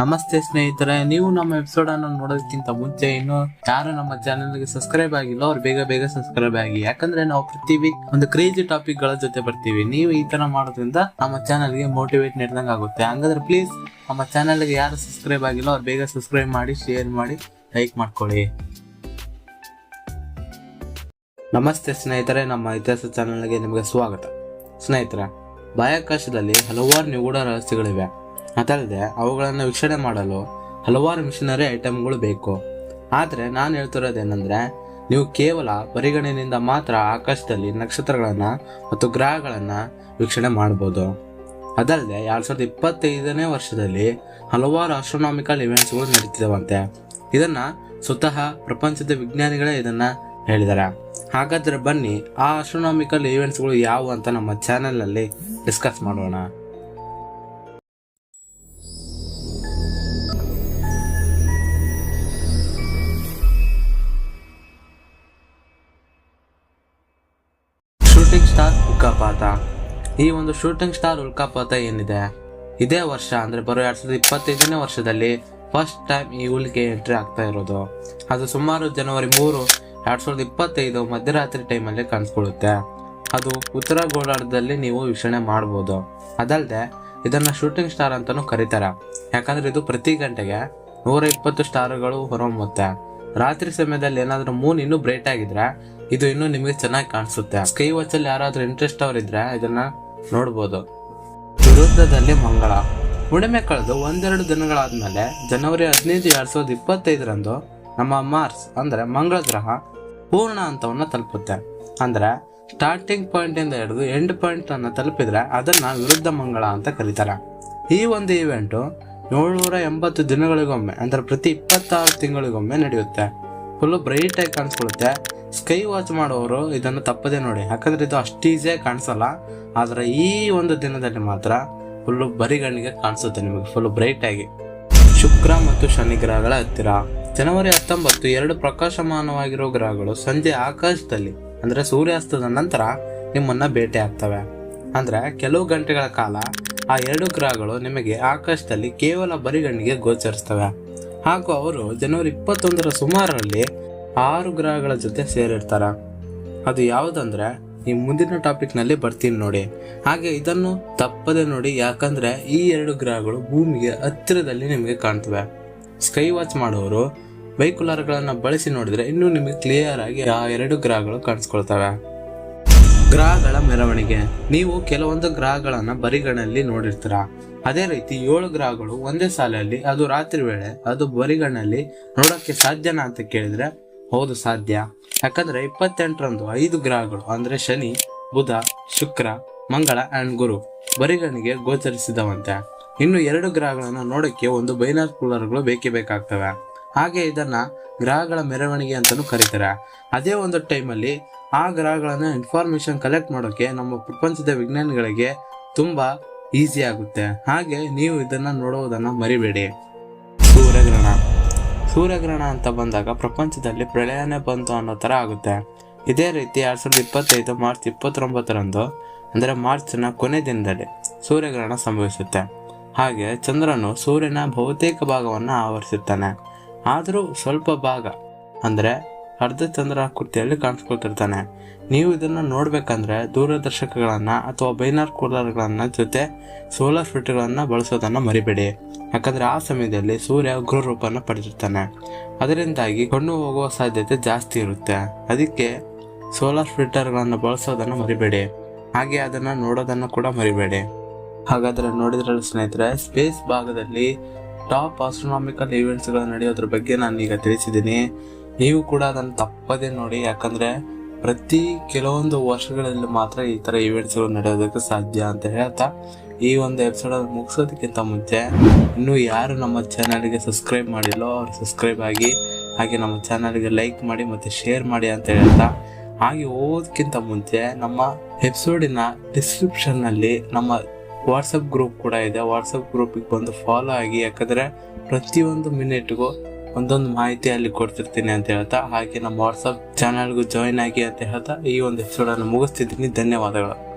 ನಮಸ್ತೆ ಸ್ನೇಹಿತರೆ, ನೀವು ನಮ್ಮ ಎಪಿಸೋಡ್ ಅನ್ನು ನೋಡೋದಕ್ಕಿಂತ ಮುಂಚೆ ಇನ್ನು ಯಾರು ನಮ್ಮ ಚಾನೆಲ್ಗೆ ಸಬ್ಸ್ಕ್ರೈಬ್ ಆಗಿಲ್ಲ, ಅವ್ರು ಬೇಗ ಬೇಗ ಸಬ್ಸ್ಕ್ರೈಬ್ ಆಗಿ. ಯಾಕಂದ್ರೆ ನಾವು ಪ್ರತಿ ವೀಕ್ ಒಂದು ಕ್ರೇಜಿ ಟಾಪಿಕ್ಗಳ ಜೊತೆ ಬರ್ತೀವಿ. ನೀವು ಈ ತರ ಮಾಡೋದ್ರಿಂದ ನಮ್ಮ ಚಾನೆಲ್ಗೆ ಮೋಟಿವೇಟ್ ನೀಡಿದಂಗೆ ಆಗುತ್ತೆ. ಹಂಗಾದ್ರೆ ಪ್ಲೀಸ್ ನಮ್ಮ ಚಾನೆಲ್ಗೆ ಯಾರು ಸಬ್ಸ್ಕ್ರೈಬ್ ಆಗಿಲ್ಲ, ಅವ್ರು ಬೇಗ ಸಬ್ಸ್ಕ್ರೈಬ್ ಮಾಡಿ ಶೇರ್ ಮಾಡಿ ಲೈಕ್ ಮಾಡ್ಕೊಳ್ಳಿ. ನಮಸ್ತೆ ಸ್ನೇಹಿತರೆ, ನಮ್ಮ ಇತಿಹಾಸ ಚಾನೆಲ್ಗೆ ನಿಮಗೆ ಸ್ವಾಗತ. ಸ್ನೇಹಿತರೆ, ಬಾಹ್ಯಾಕಾಶದಲ್ಲಿ ಹಲವಾರು ನಿಗೂಢ ರಹಸ್ಯಗಳಿವೆ. ಅದಲ್ಲದೆ ಅವುಗಳನ್ನು ವೀಕ್ಷಣೆ ಮಾಡಲು ಹಲವಾರು ಮಿಷನರಿ ಐಟಮ್ಗಳು ಬೇಕು. ಆದರೆ ನಾನು ಹೇಳ್ತಿರೋದೇನೆಂದರೆ, ನೀವು ಕೇವಲ ಪರಿಗಣನೆಯಿಂದ ಮಾತ್ರ ಆಕಾಶದಲ್ಲಿ ನಕ್ಷತ್ರಗಳನ್ನು ಮತ್ತು ಗ್ರಹಗಳನ್ನು ವೀಕ್ಷಣೆ ಮಾಡ್ಬೋದು. ಅದಲ್ಲದೆ ಎರಡು ಸಾವಿರದ ಇಪ್ಪತ್ತೈದನೇ ವರ್ಷದಲ್ಲಿ ಹಲವಾರು ಆಸ್ಟ್ರೋನಾಮಿಕಲ್ ಇವೆಂಟ್ಸ್ಗಳು ನಡೀತಿದಾವಂತೆ. ಇದನ್ನು ಸ್ವತಃ ಪ್ರಪಂಚದ ವಿಜ್ಞಾನಿಗಳೇ ಇದನ್ನು ಹೇಳಿದ್ದಾರೆ ಹಾಗಾದ್ರೆ ಬನ್ನಿ, ಆ ಆಸ್ಟ್ರೋನಾಮಿಕಲ್ ಇವೆಂಟ್ಸ್ಗಳು ಯಾವುವು ಅಂತ ನಮ್ಮ ಚಾನೆಲ್ನಲ್ಲಿ ಡಿಸ್ಕಸ್ ಮಾಡೋಣ. ಶೂಟಿಂಗ್ ಸ್ಟಾರ್ ಉಲ್ಕಾಪಾತ ಈ ಒಂದು ಶೂಟಿಂಗ್ ಸ್ಟಾರ್ ಉಲ್ಕಾಪಾತ ಏನಿದೆ? ಇದೇ ವರ್ಷ, ಅಂದ್ರೆ ಬರೋ ಎರಡ್ ಸಾವಿರದ ಇಪ್ಪತ್ತೈದನೇ ವರ್ಷದಲ್ಲಿ ಫಸ್ಟ್ ಟೈಮ್ ಈ ಉಲ್ಕೆ ಎಂಟ್ರಿ ಆಗ್ತಾ ಇರೋದು. ಅದು ಸುಮಾರು ಜನವರಿ ಮೂರು, ಎರಡ್ ಸಾವಿರದ ಇಪ್ಪತ್ತೈದು ಮಧ್ಯರಾತ್ರಿ ಟೈಮಲ್ಲಿ ಕಾಣಿಸ್ಕೊಳ್ಳುತ್ತೆ. ಅದು ಉತ್ತರ ಗೋಳಾರ್ಧದಲ್ಲಿ ನೀವು ವೀಕ್ಷಣೆ ಮಾಡ್ಬೋದು. ಅದಲ್ಲದೆ ಇದನ್ನ ಶೂಟಿಂಗ್ ಸ್ಟಾರ್ ಅಂತಾನೂ ಕರೀತಾರೆ. ಯಾಕಂದ್ರೆ ಇದು ಪ್ರತಿ ಗಂಟೆಗೆ ನೂರ ಇಪ್ಪತ್ತು ಸ್ಟಾರ್ಗಳು ಹೊರಹೊಮ್ಮುತ್ತೆ. ರಾತ್ರಿ ಸಮಯದಲ್ಲಿ ಏನಾದರೂ ಮೂನ್ ಇನ್ನೂ ಬ್ರೈಟ್ ಆಗಿದ್ರೆ ಇದು ಇನ್ನೂ ನಿಮಗೆ ಚೆನ್ನಾಗಿ ಕಾಣಿಸುತ್ತೆ. ಸ್ಕೈ ವಾಚ್ ಯಾರಾದ್ರೂ ಇಂಟ್ರೆಸ್ಟ್ ಅವರಿದ್ರೆ ಇದನ್ನ ನೋಡ್ಬೋದು. ವಿರುದ್ಧದಲ್ಲಿ ಮಂಗಳ. ಹುಣಿಮೆ ಕಳೆದು ಒಂದೆರಡು ದಿನಗಳಾದ್ಮೇಲೆ ಜನವರಿ ಹದಿನೈದು ಎರಡ್ ಸಾವಿರದ ಇಪ್ಪತ್ತೈದರಂದು ನಮ್ಮ ಮಾರ್ಸ್ ಅಂದ್ರೆ ಮಂಗಳ ಗ್ರಹ ಪೂರ್ಣ ಹಂತವನ್ನು ತಲುಪುತ್ತೆ. ಅಂದ್ರೆ ಸ್ಟಾರ್ಟಿಂಗ್ ಪಾಯಿಂಟ್ ಇಂದ ಹಿಡಿದು ಎಂಡ್ ಪಾಯಿಂಟ್ ಅನ್ನ ತಲುಪಿದ್ರೆ ಅದನ್ನ ವಿರುದ್ಧ ಮಂಗಳ ಅಂತ ಕರೀತಾರೆ. ಈ ಒಂದು ಇವೆಂಟು ಏಳ್ನೂರ ಎಂಬತ್ತು ದಿನಗಳಿಗೊಮ್ಮೆ, ಅಂದರೆ ಪ್ರತಿ ಇಪ್ಪತ್ತಾರು ತಿಂಗಳಿಗೊಮ್ಮೆ ನಡೆಯುತ್ತೆ. ಫುಲ್ಲು ಬ್ರೈಟ್ ಆಗಿ ಕಾಣಿಸ್ಕೊಳ್ಳುತ್ತೆ. ಸ್ಕೈ ವಾಚ್ ಮಾಡೋರು ಇದನ್ನು ತಪ್ಪದೆ ನೋಡಿ. ಯಾಕಂದ್ರೆ ಇದು ಅಷ್ಟು ಈಸಿಯಾಗಿ ಕಾಣಿಸಲ್ಲ. ಆದರೆ ಈ ಒಂದು ದಿನದಲ್ಲಿ ಮಾತ್ರ ಫುಲ್ಲು ಬರಿಗಣ್ಣಿಗೆ ಕಾಣಿಸುತ್ತೆ ನಿಮಗೆ ಫುಲ್ ಬ್ರೈಟ್ ಆಗಿ. ಶುಕ್ರ ಮತ್ತು ಶನಿ ಗ್ರಹಗಳ ಹತ್ತಿರ. ಜನವರಿ ಹತ್ತೊಂಬತ್ತು, ಎರಡು ಪ್ರಕಾಶಮಾನವಾಗಿರೋ ಗ್ರಹಗಳು ಸಂಜೆ ಆಕಾಶದಲ್ಲಿ, ಅಂದರೆ ಸೂರ್ಯಾಸ್ತದ ನಂತರ ನಿಮ್ಮನ್ನ ಭೇಟಿ ಆಗ್ತವೆ. ಅಂದ್ರೆ ಕೆಲವು ಗಂಟೆಗಳ ಕಾಲ ಆ ಎರಡು ಗ್ರಹಗಳು ನಿಮಗೆ ಆಕಾಶದಲ್ಲಿ ಕೇವಲ ಬರಿಗಣ್ಣಿಗೆ ಗೋಚರಿಸ್ತವೆ. ಹಾಗೂ ಅವರು ಜನವರಿ ಇಪ್ಪತ್ತೊಂದರ ಸುಮಾರಲ್ಲಿ ಆರು ಗ್ರಹಗಳ ಜೊತೆ ಸೇರಿರ್ತಾರೆ. ಅದು ಯಾವುದಂದ್ರೆ, ಈ ಮುಂದಿನ ಟಾಪಿಕ್ನಲ್ಲಿ ಬರ್ತೀನಿ ನೋಡಿ. ಹಾಗೆ ಇದನ್ನು ತಪ್ಪದೆ ನೋಡಿ, ಯಾಕಂದ್ರೆ ಈ ಎರಡು ಗ್ರಹಗಳು ಭೂಮಿಗೆ ಹತ್ತಿರದಲ್ಲಿ ನಿಮಗೆ ಕಾಣ್ತವೆ. ಸ್ಕೈ ವಾಚ್ ಮಾಡೋರು, ವೈಕುಲರ್ಗಳನ್ನು ಬಳಸಿ ನೋಡಿದ್ರೆ ಇನ್ನೂ ನಿಮಗೆ ಕ್ಲಿಯರ್ ಆಗಿ ಆ ಎರಡು ಗ್ರಹಗಳು ಕಾಣಿಸ್ಕೊಳ್ತವೆ. ಗ್ರಹಗಳ ಮೆರವಣಿಗೆ. ನೀವು ಕೆಲವೊಂದು ಗ್ರಹಗಳನ್ನ ಬರಿಗಣ್ಣಲ್ಲಿ ನೋಡಿರ್ತೀರ. ಅದೇ ರೀತಿ ಏಳು ಗ್ರಹಗಳು ಒಂದೇ ಸಾಲಲ್ಲಿ, ಅದು ರಾತ್ರಿ ವೇಳೆ, ಅದು ಬರಿಗಣ್ಣಲ್ಲಿ ನೋಡೋಕ್ಕೆ ಸಾಧ್ಯನಾ ಅಂತ ಕೇಳಿದ್ರೆ ಹೌದು ಸಾಧ್ಯ. ಯಾಕಂದ್ರೆ ಇಪ್ಪತ್ತೆಂಟರಂದು ಐದು ಗ್ರಹಗಳು, ಅಂದ್ರೆ ಶನಿ, ಬುಧ, ಶುಕ್ರ, ಮಂಗಳ ಅಂಡ್ ಗುರು ಬರಿಗಣ್ಣಿಗೆ ಗೋಚರಿಸಿದವಂತೆ. ಇನ್ನು ಎರಡು ಗ್ರಹಗಳನ್ನು ನೋಡಕ್ಕೆ ಒಂದು ಬೈನಾರ್ಕುಲರ್ಗಳು ಬೇಕೇ ಬೇಕಾಗ್ತವೆ. ಹಾಗೆ ಇದನ್ನ ಗ್ರಹಗಳ ಮೆರವಣಿಗೆ ಅಂತಲೂ ಕರೀತಾರೆ. ಅದೇ ಒಂದು ಟೈಮಲ್ಲಿ ಆ ಗ್ರಹಗಳನ್ನು ಇನ್ಫಾರ್ಮೇಶನ್ ಕಲೆಕ್ಟ್ ಮಾಡೋಕ್ಕೆ ನಮ್ಮ ಪ್ರಪಂಚದ ವಿಜ್ಞಾನಿಗಳಿಗೆ ತುಂಬ ಈಸಿ ಆಗುತ್ತೆ. ಹಾಗೆ ನೀವು ಇದನ್ನು ನೋಡುವುದನ್ನು ಮರಿಬೇಡಿ. ಸೂರ್ಯಗ್ರಹಣ. ಸೂರ್ಯಗ್ರಹಣ ಅಂತ ಬಂದಾಗ ಪ್ರಪಂಚದಲ್ಲಿ ಪ್ರಳಯನೇ ಬಂತು ಅನ್ನೋ ಥರ ಆಗುತ್ತೆ. ಇದೇ ರೀತಿ ಎರಡು ಸಾವಿರದ ಇಪ್ಪತ್ತೈದು ಮಾರ್ಚ್ ಇಪ್ಪತ್ತೊಂಬತ್ತರಂದು, ಅಂದರೆ ಮಾರ್ಚ್ನ ಕೊನೆ ದಿನದಲ್ಲಿ ಸೂರ್ಯಗ್ರಹಣ ಸಂಭವಿಸುತ್ತೆ. ಹಾಗೆ ಚಂದ್ರನು ಸೂರ್ಯನ ಬಹುತೇಕ ಭಾಗವನ್ನು ಆವರಿಸುತ್ತಾನೆ. ಆದರೂ ಸ್ವಲ್ಪ ಭಾಗ, ಅಂದರೆ ಅರ್ಧ ಚಂದ್ರಾಕೃತಿಯಲ್ಲಿ ಕಾಣಿಸ್ಕೊಳ್ತಿರ್ತಾನೆ ನೀವು ಇದನ್ನು ನೋಡಬೇಕಂದ್ರೆ ದೂರದರ್ಶಕಗಳನ್ನು ಅಥವಾ ಬೈನಾರ್ ಕೂಲರ್ಗಳನ್ನು ಜೊತೆ ಸೋಲಾರ್ ಫಿಟ್ಗಳನ್ನು ಬಳಸೋದನ್ನು ಮರಿಬೇಡಿ. ಯಾಕಂದರೆ ಆ ಸಮಯದಲ್ಲಿ ಸೂರ್ಯ ಉಗ್ರ ರೂಪವನ್ನು ಪಡೆದಿರ್ತಾನೆ. ಅದರಿಂದಾಗಿ ಕಣ್ಣು ಹೋಗುವ ಸಾಧ್ಯತೆ ಜಾಸ್ತಿ ಇರುತ್ತೆ. ಅದಕ್ಕೆ ಸೋಲಾರ್ ಫಿಲ್ಟರ್ಗಳನ್ನು ಬಳಸೋದನ್ನು ಮರಿಬೇಡಿ. ಹಾಗೆ ಅದನ್ನು ನೋಡೋದನ್ನು ಕೂಡ ಮರಿಬೇಡಿ. ಹಾಗಾದರೆ ನೋಡಿದ್ರಲ್ಲ ಸ್ನೇಹಿತರೆ ಸ್ಪೇಸ್ ಭಾಗದಲ್ಲಿ ಟಾಪ್ ಆಸ್ಟ್ರೋನಾಮಿಕಲ್ಗಳು ನಡೆಯೋದ್ರ ಬಗ್ಗೆ ನಾನು ಈಗ ತಿಳಿಸಿದ್ದೀನಿ. ನೀವು ಕೂಡ ಅದನ್ನು ತಪ್ಪದೆ ನೋಡಿ, ಯಾಕಂದ್ರೆ ಪ್ರತಿ ಕೆಲವೊಂದು ವರ್ಷಗಳಲ್ಲಿ ಮಾತ್ರ ಈ ತರ ಈವೆಂಟ್ಸ್ಗಳು ನಡೆಯೋದಕ್ಕೆ ಸಾಧ್ಯ ಅಂತ ಹೇಳ್ತಾ, ಈ ಒಂದು ಎಪಿಸೋಡ್ ಮುಗಿಸೋದಕ್ಕಿಂತ ಮುಂಚೆ ಇನ್ನು ಯಾರು ನಮ್ಮ ಚಾನಲ್ಗೆ ಸಬ್ಸ್ಕ್ರೈಬ್ ಮಾಡಿಲ್ಲೋ ಅವ್ರು ಸಬ್ಸ್ಕ್ರೈಬ್ ಆಗಿ, ಹಾಗೆ ನಮ್ಮ ಚಾನಲ್ಗೆ ಲೈಕ್ ಮಾಡಿ ಮತ್ತೆ ಶೇರ್ ಮಾಡಿ ಅಂತ ಹೇಳ್ತಾ, ಹಾಗೆ ಓದಕ್ಕಿಂತ ಮುಂಚೆ ನಮ್ಮ ಎಪಿಸೋಡಿನ ಡಿಸ್ಕ್ರಿಪ್ಷನ್ನಲ್ಲಿ ನಮ್ಮ ವಾಟ್ಸಪ್ ಗ್ರೂಪ್ ಕೂಡ ಇದೆ. ವಾಟ್ಸಪ್ ಗ್ರೂಪಿಗೆ ಬಂದು ಫಾಲೋ ಆಗಿ, ಯಾಕಂದರೆ ಪ್ರತಿಯೊಂದು ಮಿನಿಟ್ಗೂ ಒಂದೊಂದು ಮಾಹಿತಿ ಅಲ್ಲಿ ಕೊಡ್ತಿರ್ತೀನಿ ಅಂತ ಹೇಳ್ತಾ, ಹಾಗೆ ನಮ್ಮ ವಾಟ್ಸಪ್ ಚಾನಲ್ಗೂ ಜಾಯಿನ್ ಆಗಿ ಅಂತ ಹೇಳ್ತಾ ಈ ಒಂದು ಎಪಿಸೋಡನ್ನು ಮುಗಿಸ್ತಿದ್ದೀನಿ. ಧನ್ಯವಾದಗಳು.